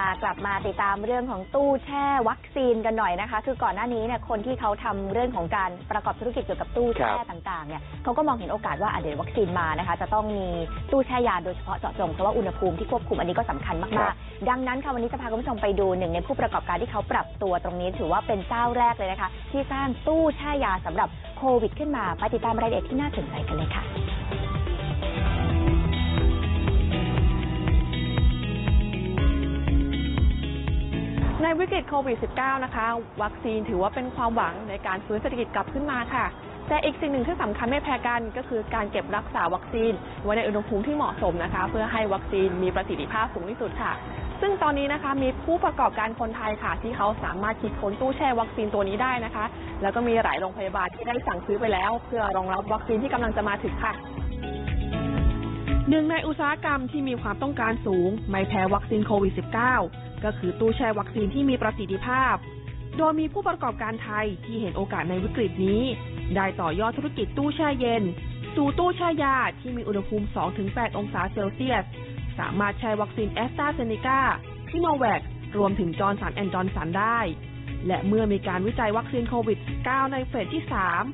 ากลับมาติดตามเรื่องของตู้แช่วัคซีนกันหน่อยนะคะ คือก่อนหน้านี้เนี่ยคนที่เขาทำเรื่องของการประกอบธุรกิจเกี่ยวกับตู้แช่ต่างๆเนี่ยเขาก็มองเห็นโอกาสว่าอะเดี๋ยววัคซีนมานะคะ จะต้องมีตู้แช่ยาโดยเฉพาะเจาะจงเพราะว่าอุณหภูมิที่ควบคุมอันนี้ก็สำคัญครัมากบๆดังนั้นค่ะวันนี้จะพาคุณผู้ชมไปดูหนึ่งในผู้ประกอบการที่เขาปรับตัวตรงนี้ ถือว่าเป็นเจ้าแรกเลยนะคะ ที่สร้างตู้แช่ยาสำหรับโควิด ขึ้นมาไปติดตามรายละเอียดที่น่าสนใจกันเลยค่ะ ในวิกฤตโควิด -19 นะคะ วัคซีนถือว่าเป็นความหวังในการฟื้นเศรษฐกิจกลับขึ้นมาค่ะ แต่อีกสิ่งหนึ่งที่สำคัญไม่แพ้กัน ก็คือการเก็บรักษาวัคซีน ไว้ในอุณหภูมิที่เหมาะสมนะคะ เพื่อให้วัคซีนมีประสิทธิภาพสูงที่สุดค่ะ ซึ่งตอนนี้นะคะมีผู้ประกอบการคนไทยค่ะ ที่เขาสามารถคิดค้นตู้แช่วัคซีนตัวนี้ได้นะคะ แล้วก็มีหลายโรงพยาบาลที่ได้สั่งซื้อไปแล้ว เพื่อรองรับวัคซีนที่กำลังจะมาถึงค่ะ หนึ่งในอุตสาหกรรมที่มีความต้องการสูง ไม่แพ้วัคซีนโควิด -19 ก็คือตู้แช่วัคซีนที่มีประสิทธิภาพ โดยมีผู้ประกอบการไทยที่เห็นโอกาสในวิกฤตนี้ ได้ต่อยอดธุรกิจตู้แช่เย็น สู่ตู้แช่ยาที่มีอุณหภูมิ 2-8 องศาเซลเซียส สามารถแช่วัคซีนแอสตราเซเนกาซิโนแวครวมถึงจอร์นสันแอนด์จอร์นสันได้ และเมื่อมีการวิจัยวัคซีนโควิด -19 ในเฟสที่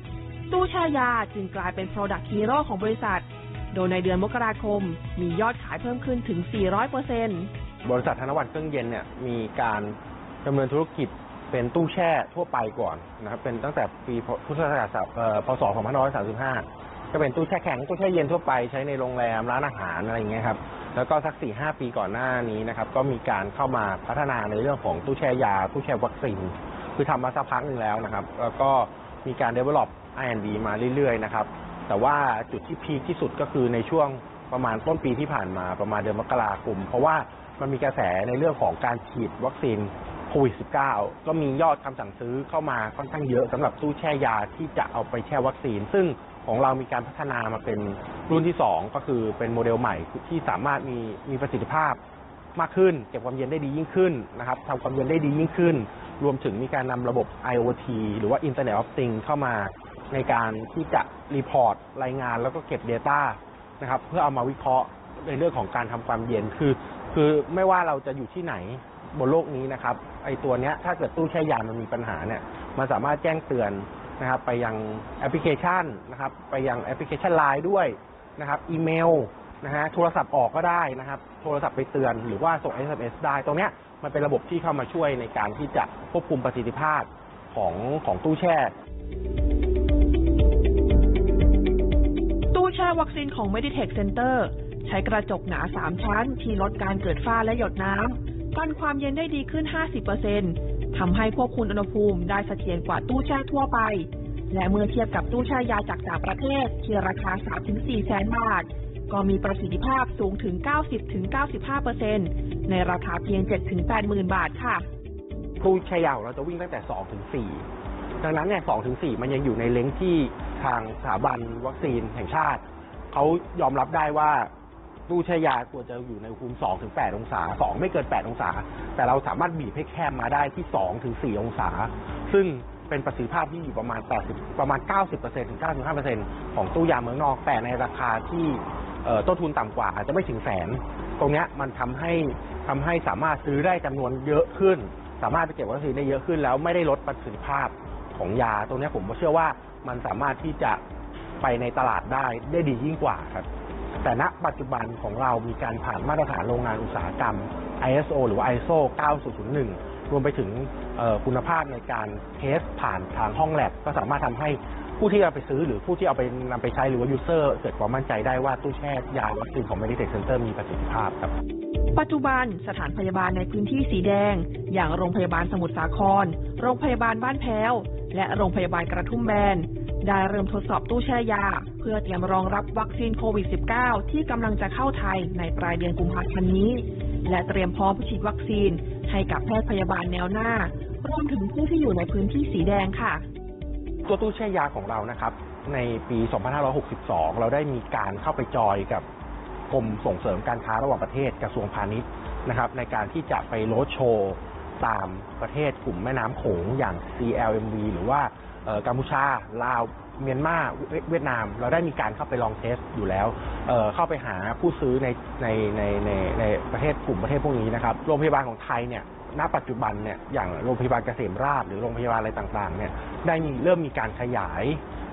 3 ตู้แช่ยาจึงกลายเป็น Product Hero ของบริษัท โดยในเดือนมกราคมมียอดขายเพิ่มขึ้นถึง 400%บริษัทธนวัฒน์เครื่องเย็นเนี่ยมีการดำเนินธุรกิจเป็นตู้แช่ทั่วไปก่อนนะครับเป็นตั้งแต่ปีพุทธศักราชพศ2535 ก็เป็นตู้แช่แข็งตู้แช่เย็นทั่วไปใช้ในโรงแรมร้านอาหารอะไรอย่างเงี้ยครับแล้วก็สัก4 5 ปีก่อนหน้านี้นะครับก็มีการเข้ามาพัฒนาในเรื่องของตู้แช่ยาตู้แช่วัคซีนคือทำมาสักพักหนึ่งแล้วนะครับ แล้วก็มีการ develop R&D มาเรื่อยๆนะครับ แต่ว่าจุดที่พีคที่สุดก็คือในช่วงประมาณต้นปีที่ผ่านมาประมาณเดือนมกราคม เพราะว่ามันมีกระแสในเรื่องของการฉีดวัคซีนโควิด -19 ก็มียอดคำสั่งซื้อเข้ามาค่อนข้างเยอะสำหรับตู้แช่ยาที่จะเอาไปแช่วัคซีน ซึ่งของเรามีการพัฒนามาเป็นรุ่นที่ 2 ก็คือเป็นโมเดลใหม่ที่สามารถมีมีประสิทธิภาพมากขึ้น เก็บความเย็นได้ดียิ่งขึ้นนะครับทำความเย็นได้ดียิ่งขึ้น รวมถึงมีการนำระบบ IoT หรือว่า Internet of Things เข้ามา ในการที่จะรีพอร์ตรายงานแล้วก็เก็บ Data นะครับเพื่อเอามาวิเคราะห์ในเรื่องของการทำความเย็นคือ คือไม่ว่าเราจะอยู่ที่ไหนบนโลกนี้นะครับไอตัวเนี้ยถ้าเกิดตู้แช่ยามันมีปัญหาเนี่ยมันสามารถแจ้งเตือนนะครับไปยังแอปพลิเคชันนะครับไปยังแอปพลิเคชันไลน์ด้วยนะครับอีเมลนะฮะโทรศัพท์ออกก็ได้นะครับโทรศัพท์ไปเตือนหรือว่าส่ง SMS ได้ ตรงเนี้ยมันเป็นระบบที่เข้ามาช่วยในการที่จะควบคุมประสิทธิภาพของของตู้แช่ วัคซีนของ Meditech Center ใช้กระจกหนา 3 ชั้น ที่ลดการเกิดฝ้าและหยดน้ำกันความเย็นได้ดีขึ้น 50%ทำให้ควบคุมอุณหภูมิได้เสถียรกว่าตู้แช่ทั่วไป และเมื่อเทียบกับตู้แช่ยาจากต่างประเทศ ที่ราคา 3-4 แสนบาท ก็มีประสิทธิภาพสูงถึง 90-95%ในราคาเพียง 7-8หมื่นบาทค่ะตู้แช่ยาของเราจะวิ่งตั้งแต่ 2-4ดังนั้นเนี่ย2-4 มันยังอยู่ในเลนส์ที่ทางสถาบันวัคซีนแห่งชาติ เขายอมรับได้ว่าตู้แช่ยาควรจะอยู่ในอุณหภูมิ2ถึง8องศา2ไม่เกิน 8 องศา แต่เราสามารถบีบให้แคบมาได้ที่2ถึง4องศา ซึ่งเป็นประสิทธิภาพที่อยู่ประมาณ 80 ประมาณ 90%ถึง 95%ของตู้ยาเมืองนอก แต่ในราคาที่ต้นทุนต่ำกว่าอาจจะไม่ถึงแสน ตรงนี้มันทำให้ทำให้สามารถซื้อได้จำนวนเยอะขึ้น สามารถไปเก็บวัคซีนได้เยอะขึ้น แล้วไม่ได้ลดประสิทธิภาพของยา ตรงนี้ผมก็เชื่อว่ามันสามารถที่จะ ไปในตลาดได้ได้ดียิ่งกว่าครับ แต่ณปัจจุบันของเรามีการผ่านมาตรฐานโรงงานอุตสาหกรรม ISO หรือว่า ISO 9001 รวมไปถึงคุณภาพในการเทสผ่านทางห้องแลบก็สามารถทำให้ผู้ที่เอาไปซื้อหรือผู้ที่เอาไปนำไปใช้หรือว่ายูเซอร์เกิดความมั่นใจได้ว่าตู้แช่ยาวัคซีนของ Meditech Center มีประสิทธิภาพครับ ปัจจุบันสถานพยาบาลในพื้นที่สีแดง อย่างโรงพยาบาลสมุทรสาคร โรงพยาบาลบ้านแพ้ว และโรงพยาบาลกระทุ่มแบน ได้เริ่มทดสอบตู้แช่ยา เพื่อเตรียมรองรับวัคซีนโควิด -19 ที่กำลังจะเข้าไทยในปลายเดือนกุมภาพันธ์นี้ และเตรียมพร้อมฉีดวัคซีนให้กับแพทย์พยาบาลแนวหน้ารวมถึงผู้ที่อยู่ในพื้นที่สีแดงค่ะ ตัวตู้แช่ยาของเรานะครับ ในปี 2562 เราได้มีการเข้าไปจอยกับกรมส่งเสริมการค้าระหว่างประเทศกระทรวงพาณิชย์นะครับ ในการที่จะไปโรดโชว์ ตามประเทศกลุ่มแม่น้ำโขงอย่าง CLMV หรือว่ากัมพูชา ลาว เมียนมาเวียดนาม เราได้มีการเข้าไปลองเทสอยู่แล้วเเข้าไปหาผู้ซื้อในในในในในประเทศกลุ่มประเทศพวกนี้นะครับ โรงพยาบาลของไทยเนี่ยณปัจจุบันเนี่ยอย่างโรงพยาบาลเกษมราชหรือโรงพยาบาลอะไรต่างๆเนี่ยได้มีเริ่มมีการขยาย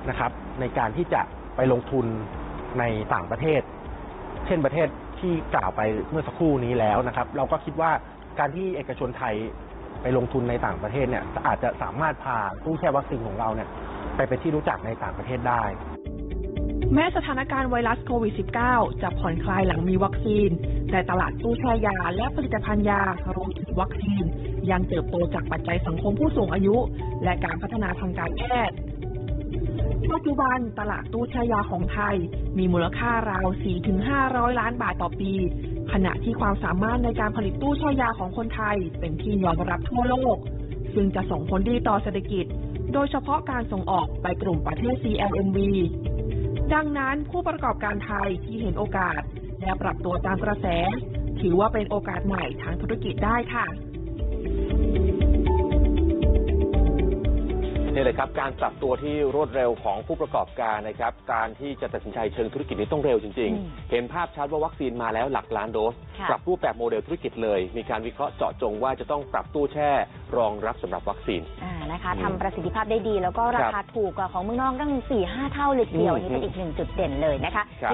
นะครับ ในการที่จะไปลงทุนในต่างประเทศ เช่นประเทศที่กล่าวไปเมื่อสักครู่นี้แล้วนะครับ เราก็คิดว่า การที่เอกชนไทยไปลงทุนในต่างประเทศเนี่ยอาจจะสามารถพาตู้แช่วัคซีนของเราเนี่ยไปเป็นที่รู้จักในต่างประเทศได้ แม้สถานการณ์ไวรัสโควิด -19 จะผ่อนคลายหลังมีวัคซีน แต่ตลาดตู้แช่ยาและผลิตภัณฑ์ยารวมถึงวัคซีน ยังเติบโตจากปัจจัยสังคมผู้สูงอายุ และการพัฒนาทางการแพทย์ ปัจจุบันตลาดตู้แช่ยาของไทย มีมูลค่าราว 4-500 ล้านบาทต่อปี ขณะที่ความสามารถในการผลิตตู้แช่ยาของคนไทย เป็นที่ยอมรับทั่วโลก ซึ่งจะส่งผลดีต่อเศรษฐกิจ โดยเฉพาะการส่งออกไปกลุ่มประเทศ CLMV ดังนั้นผู้ประกอบการไทยที่เห็นโอกาส และปรับตัวตามกระแส ถือว่าเป็นโอกาสใหม่ทางธุรกิจได้ค่ะ นี่เลยครับการปรับตัวที่รวดเร็วของผู้ประกอบการนะครับการที่จะตัดสินใจเชิงธุรกิจนี้ต้องเร็วจริงอืมๆเห็นภาพชัดว่าวัคซีนมาแล้วหลักล้านโดสค่ะปรับรูปแบบโมเดลธุรกิจเลย มีการวิเคราะห์เจาะจงว่าจะต้องปรับตู้แช่รองรับสำหรับวัคซีนอ่านะคะอืมทำประสิทธิภาพได้ดี แล้วก็ราครัคาบถูกกว่าของเมืองนอกตั้ง4ี่ห้าเท่าเลยทีเดียวอืมอันนี้เป็นอีกหนึ่งจุดเด่นเลยนะคะครับ